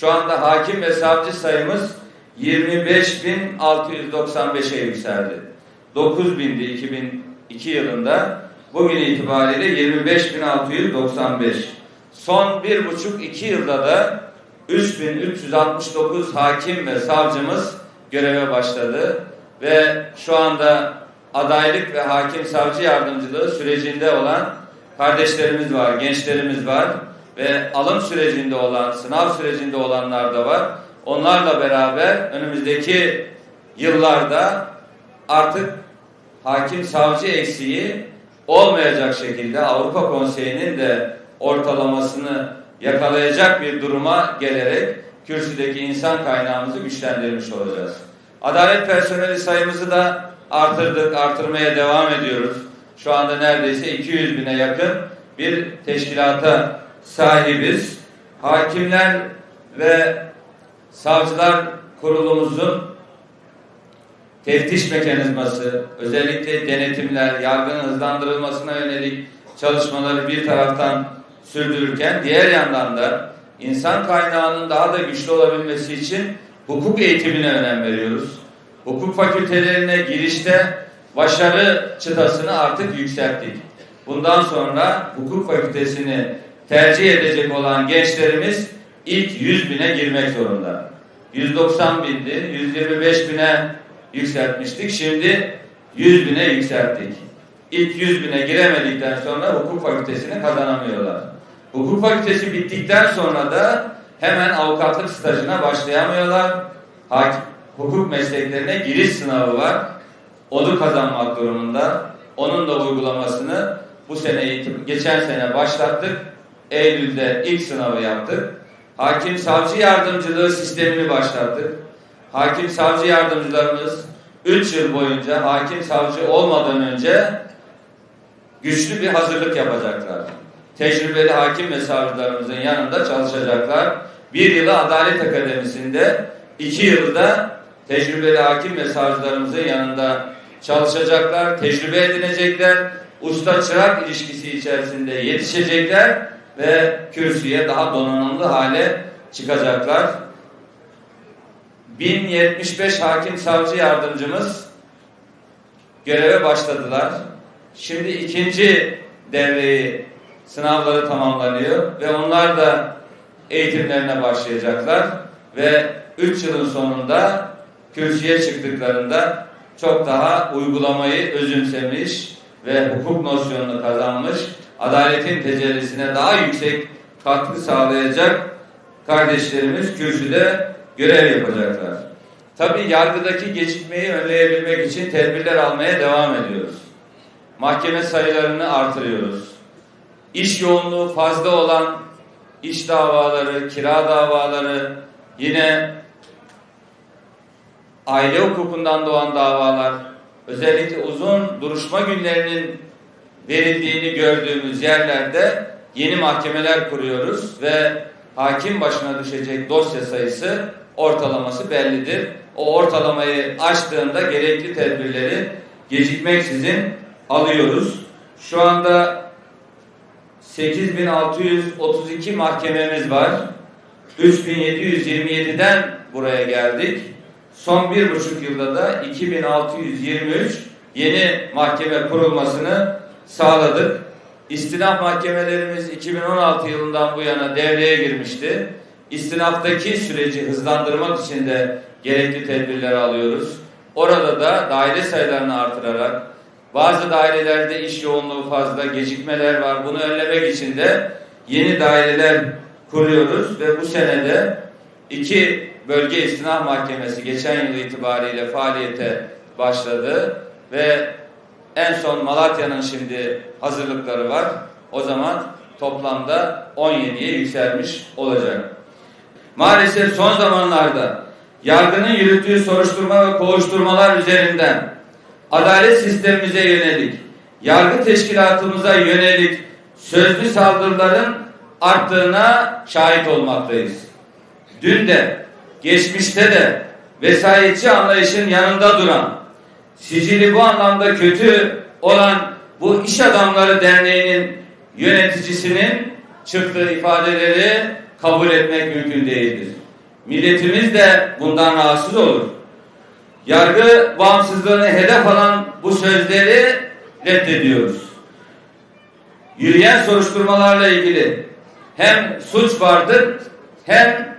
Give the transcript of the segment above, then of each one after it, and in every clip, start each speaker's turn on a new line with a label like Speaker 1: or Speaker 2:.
Speaker 1: Şu anda hakim ve savcı sayımız 25.695'e yükseldi. 9.000'di 2002 yılında. Bugün itibariyle 25.695. Son bir buçuk iki yılda da 3369 hakim ve savcımız göreve başladı ve şu anda adaylık ve hakim savcı yardımcılığı sürecinde olan kardeşlerimiz var, gençlerimiz var ve alım sürecinde olan, sınav sürecinde olanlar da var. Onlarla beraber önümüzdeki yıllarda artık hakim savcı eksiği olmayacak şekilde Avrupa Konseyi'nin de ortalamasını yakalayacak bir duruma gelerek kürsüdeki insan kaynağımızı güçlendirmiş olacağız. Adalet personeli sayımızı da artırdık, artırmaya devam ediyoruz. Şu anda neredeyse 200 bine yakın bir teşkilata sahibiz. Hakimler ve savcılar kurulumuzun teftiş mekanizması, özellikle denetimler, yargının hızlandırılmasına yönelik çalışmaları bir taraftan sürdürürken diğer yandan da insan kaynağının daha da güçlü olabilmesi için hukuk eğitimine önem veriyoruz. Hukuk fakültelerine girişte başarı çıtasını artık yükselttik. Bundan sonra hukuk fakültesini tercih edecek olan gençlerimiz ilk 100 bine girmek zorunda. 190 bindi, 125 bine yükseltmiştik. Şimdi 100 bine yükselttik. İlk 100 bine giremedikten sonra hukuk fakültesini kazanamıyorlar. Hukuk fakültesi bittikten sonra da hemen avukatlık stajına başlayamıyorlar. Hakim, hukuk mesleklerine giriş sınavı var. Onu kazanmak durumunda. Onun da uygulamasını bu sene geçen sene başlattık. Eylül'de ilk sınavı yaptık. Hakim savcı yardımcılığı sistemini başlattık. Hakim savcı yardımcılarımız 3 yıl boyunca hakim savcı olmadan önce güçlü bir hazırlık yapacaklar. Tecrübeli hakim ve savcılarımızın yanında çalışacaklar. Bir yılı Adalet Akademisi'nde, iki yılda tecrübeli hakim ve savcılarımızın yanında çalışacaklar, tecrübe edinecekler, usta çırak ilişkisi içerisinde yetişecekler ve kürsüye daha donanımlı hale çıkacaklar. 1075 hakim savcı yardımcımız göreve başladılar. Şimdi ikinci devreyi sınavları tamamlanıyor ve onlar da eğitimlerine başlayacaklar ve 3 yılın sonunda kürsüye çıktıklarında çok daha uygulamayı özümsemiş ve hukuk nosyonunu kazanmış, adaletin tecellisine daha yüksek katkı sağlayacak kardeşlerimiz kürsüde görev yapacaklar. Tabi yargıdaki gecikmeyi önleyebilmek için tedbirler almaya devam ediyoruz. Mahkeme sayılarını artırıyoruz. İş yoğunluğu fazla olan iş davaları, kira davaları, yine aile hukukundan doğan davalar, özellikle uzun duruşma günlerinin verildiğini gördüğümüz yerlerde yeni mahkemeler kuruyoruz ve hakim başına düşecek dosya sayısı ortalaması bellidir. O ortalamayı aştığında gerekli tedbirleri gecikmeksizin alıyoruz. Şu anda 8632 mahkememiz var. 3727'den buraya geldik. Son bir buçuk yılda da 2623 yeni mahkeme kurulmasını sağladık. İstinaf mahkemelerimiz 2016 yılından bu yana devreye girmişti. İstinaftaki süreci hızlandırmak için de gerekli tedbirler alıyoruz. Orada da daire sayılarını artırarak bazı dairelerde iş yoğunluğu fazla, gecikmeler var. Bunu önlemek için de yeni daireler kuruyoruz ve bu senede iki bölge istinaf mahkemesi geçen yıl itibariyle faaliyete başladı ve en son Malatya'nın şimdi hazırlıkları var. O zaman toplamda 17'ye yükselmiş olacak. Maalesef son zamanlarda yargının yürüttüğü soruşturma ve kovuşturmalar üzerinden adalet sistemimize yönelik, yargı teşkilatımıza yönelik sözlü saldırıların arttığına şahit olmaktayız. Dün de, geçmişte de vesayetçi anlayışın yanında duran, sicili bu anlamda kötü olan bu iş adamları derneğinin yöneticisinin çıktığı ifadeleri kabul etmek mümkün değildir. milletimiz de bundan rahatsız olur. Yargı bağımsızlığını hedef alan bu sözleri reddediyoruz. Yürüyen soruşturmalarla ilgili hem suç vardır hem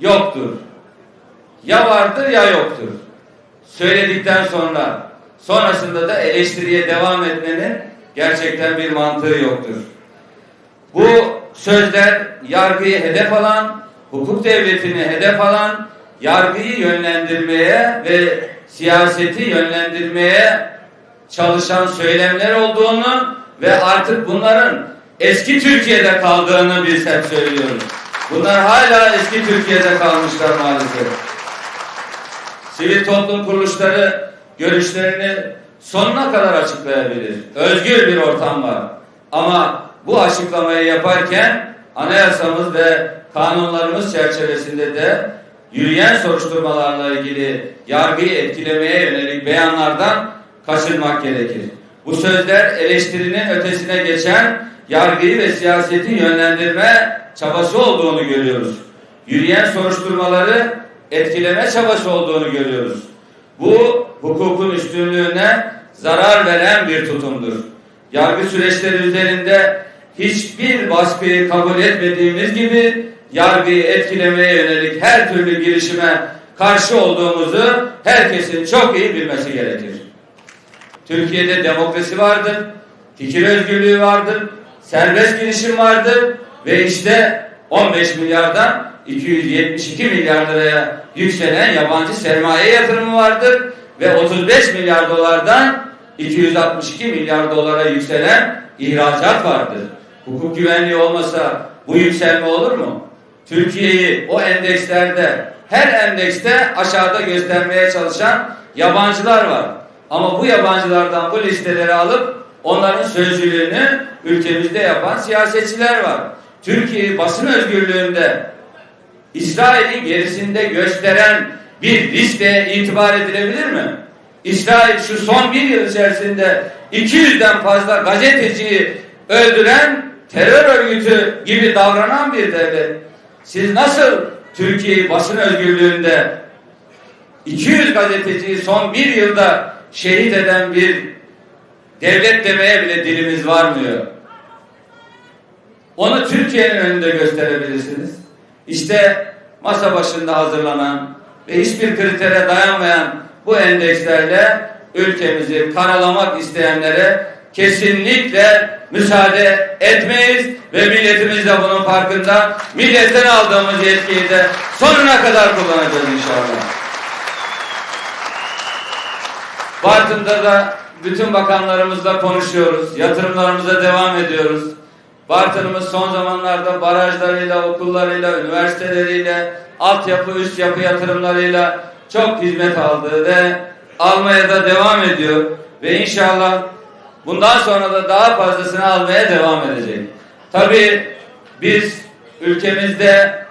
Speaker 1: yoktur. Ya vardır ya yoktur. Söyledikten sonra sonrasında da eleştiriye devam etmenin gerçekten bir mantığı yoktur. Bu sözler yargıyı hedef alan, hukuk devletini hedef alan, yargıyı yönlendirmeye ve siyaseti yönlendirmeye çalışan söylemler olduğunu ve artık bunların eski Türkiye'de kaldığını biz hep söylüyoruz. Bunlar hala eski Türkiye'de kalmışlar maalesef. Sivil toplum kuruluşları görüşlerini sonuna kadar açıklayabilir. Özgür bir ortam var. Ama bu açıklamayı yaparken anayasamız ve kanunlarımız çerçevesinde de yürüyen soruşturmalarla ilgili yargıyı etkilemeye yönelik beyanlardan kaçınmak gerekir. Bu sözler eleştirinin ötesine geçen yargıyı ve siyaseti yönlendirme çabası olduğunu görüyoruz. Yürüyen soruşturmaları etkileme çabası olduğunu görüyoruz. Bu hukukun üstünlüğüne zarar veren bir tutumdur. Yargı süreçleri üzerinde hiçbir baskıyı kabul etmediğimiz gibi yargıyı etkilemeye yönelik her türlü girişime karşı olduğumuzu herkesin çok iyi bilmesi gerekir. Türkiye'de demokrasi vardır, fikir özgürlüğü vardır, serbest girişim vardır ve işte 15 milyardan 272 milyar liraya yükselen yabancı sermaye yatırımı vardır ve 35 milyar dolardan 262 milyar dolara yükselen ihracat vardır. Hukuk güvenliği olmasa bu yükselme olur mu? Türkiye'yi o endekslerde her endekste aşağıda göstermeye çalışan yabancılar var. Ama bu yabancılardan bu listeleri alıp onların sözcülüğünü ülkemizde yapan siyasetçiler var. Türkiye'yi basın özgürlüğünde İsrail'in gerisinde gösteren bir listeye itibar edilebilir mi? İsrail şu son bir yıl içerisinde 200'den fazla gazeteciyi öldüren terör örgütü gibi davranan bir devlet. Siz nasıl Türkiye'yi basın özgürlüğünde 200 gazeteciyi son bir yılda şehit eden bir devlet demeye bile dilimiz varmıyor. Onu Türkiye'nin önünde gösterebilirsiniz. İşte masa başında hazırlanan ve hiçbir kritere dayanmayan bu endekslerle ülkemizi karalamak isteyenlere kesinlikle müsaade etmeyiz ve milletimiz de bunun farkında. Milletten aldığımız yetkiyi de sonuna kadar kullanacağız inşallah. Bartın'da da bütün bakanlarımızla konuşuyoruz. Yatırımlarımıza devam ediyoruz. Bartın'ımız son zamanlarda barajlarıyla, okullarıyla, üniversiteleriyle, altyapı, üst yapı yatırımlarıyla çok hizmet aldı ve almaya da devam ediyor. Ve inşallah bundan sonra da daha fazlasını almaya devam edecek. Tabii biz ülkemizde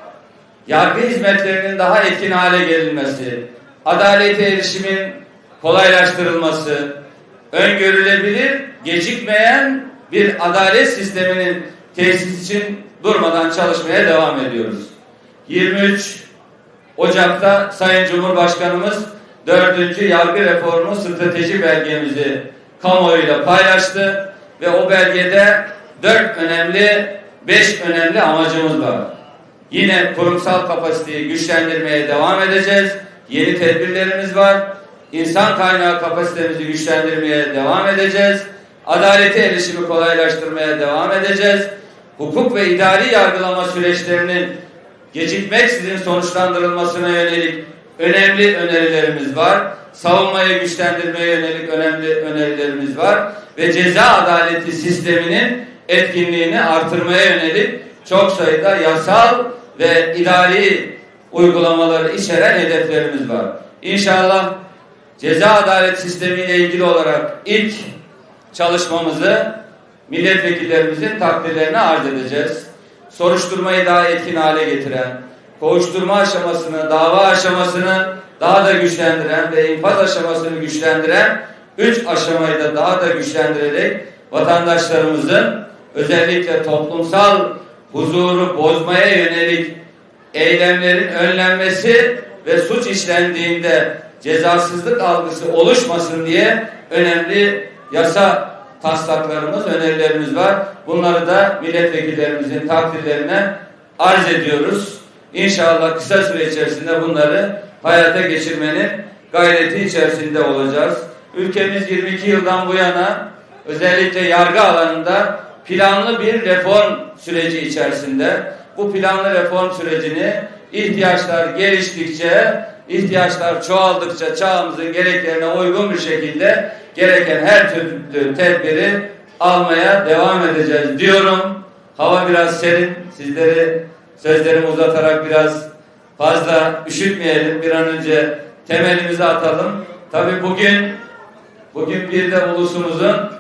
Speaker 1: yargı hizmetlerinin daha etkin hale gelinmesi, adalete erişimin kolaylaştırılması, öngörülebilir, gecikmeyen bir adalet sisteminin tesis için durmadan çalışmaya devam ediyoruz. 23 Ocak'ta Sayın Cumhurbaşkanımız 4. yargı reformu strateji belgemizi kamuoyuyla paylaştı ve o belgede 4 önemli 5 önemli amacımız var. Yine kurumsal kapasiteyi güçlendirmeye devam edeceğiz. Yeni tedbirlerimiz var. İnsan kaynağı kapasitemizi güçlendirmeye devam edeceğiz. Adalete erişimi kolaylaştırmaya devam edeceğiz. Hukuk ve idari yargılama süreçlerinin gecikmeksizin sonuçlandırılmasına yönelik önemli önerilerimiz var. Savunmayı güçlendirmeye yönelik önemli önerilerimiz var. Ve ceza adaleti sisteminin etkinliğini artırmaya yönelik çok sayıda yasal ve idari uygulamaları içeren hedeflerimiz var. İnşallah ceza adalet sistemiyle ilgili olarak ilk çalışmamızı milletvekillerimizin takdirlerine arz edeceğiz. Soruşturmayı daha etkin hale getiren, kovuşturma aşamasını, dava aşamasını daha da güçlendiren ve infaz aşamasını güçlendiren üç aşamayı da daha da güçlendirerek vatandaşlarımızın özellikle toplumsal huzuru bozmaya yönelik eylemlerin önlenmesi ve suç işlendiğinde cezasızlık algısı oluşmasın diye önemli yasa taslaklarımız, önerilerimiz var. Bunları da milletvekillerimizin takdirlerine arz ediyoruz. İnşallah kısa süre içerisinde bunları hayata geçirmenin gayreti içerisinde olacağız. Ülkemiz 22 yıldan bu yana özellikle yargı alanında planlı bir reform süreci içerisinde. Bu planlı reform sürecini ihtiyaçlar geliştikçe, ihtiyaçlar çoğaldıkça çağımızın gereklerine uygun bir şekilde gereken her türlü tedbiri almaya devam edeceğiz diyorum. Hava biraz serin. Sizleri sözlerimi uzatarak biraz fazla üşütmeyelim. Bir an önce temelimizi atalım. Tabii bugün bugün bir de ulusumuzun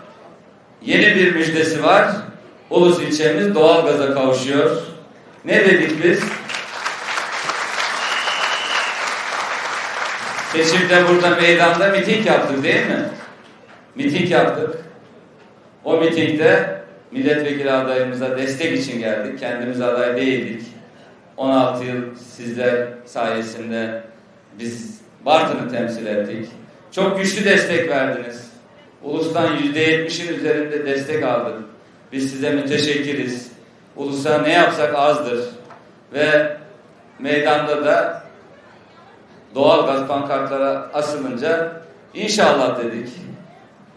Speaker 1: yeni bir müjdesi var. Ulus ilçemiz doğalgaza kavuşuyor. Ne dedik biz? Seçimde burada meydanda miting yaptık değil mi? Miting yaptık. O mitingde milletvekili adayımıza destek için geldik. Kendimiz aday değildik. 16 yıl sizler sayesinde biz Bartın'ı temsil ettik. Çok güçlü destek verdiniz. Ulus'tan %70'in üzerinde destek aldık. Biz size müteşekkiriz. Ulus'a ne yapsak azdır. Ve meydanda da doğal gaz pankartlara asılınca inşallah dedik.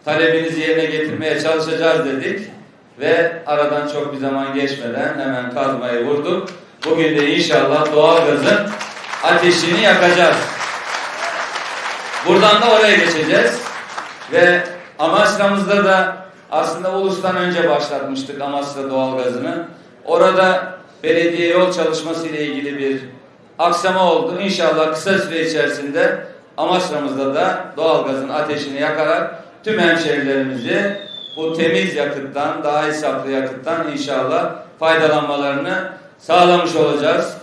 Speaker 1: Talebinizi yerine getirmeye çalışacağız dedik. Ve aradan çok bir zaman geçmeden hemen kazmayı vurduk. Bugün de inşallah doğal gazın ateşini yakacağız. Buradan da oraya geçeceğiz. Ve Amasya'mızda da aslında Ulus'tan önce başlatmıştık Amasya doğalgazını. Orada belediye yol çalışması ile ilgili bir aksama oldu. İnşallah kısa süre içerisinde Amasya'mızda da doğalgazın ateşini yakarak tüm hemşehrilerimizi bu temiz yakıttan, daha hesaplı yakıttan inşallah faydalanmalarını sağlamış olacağız.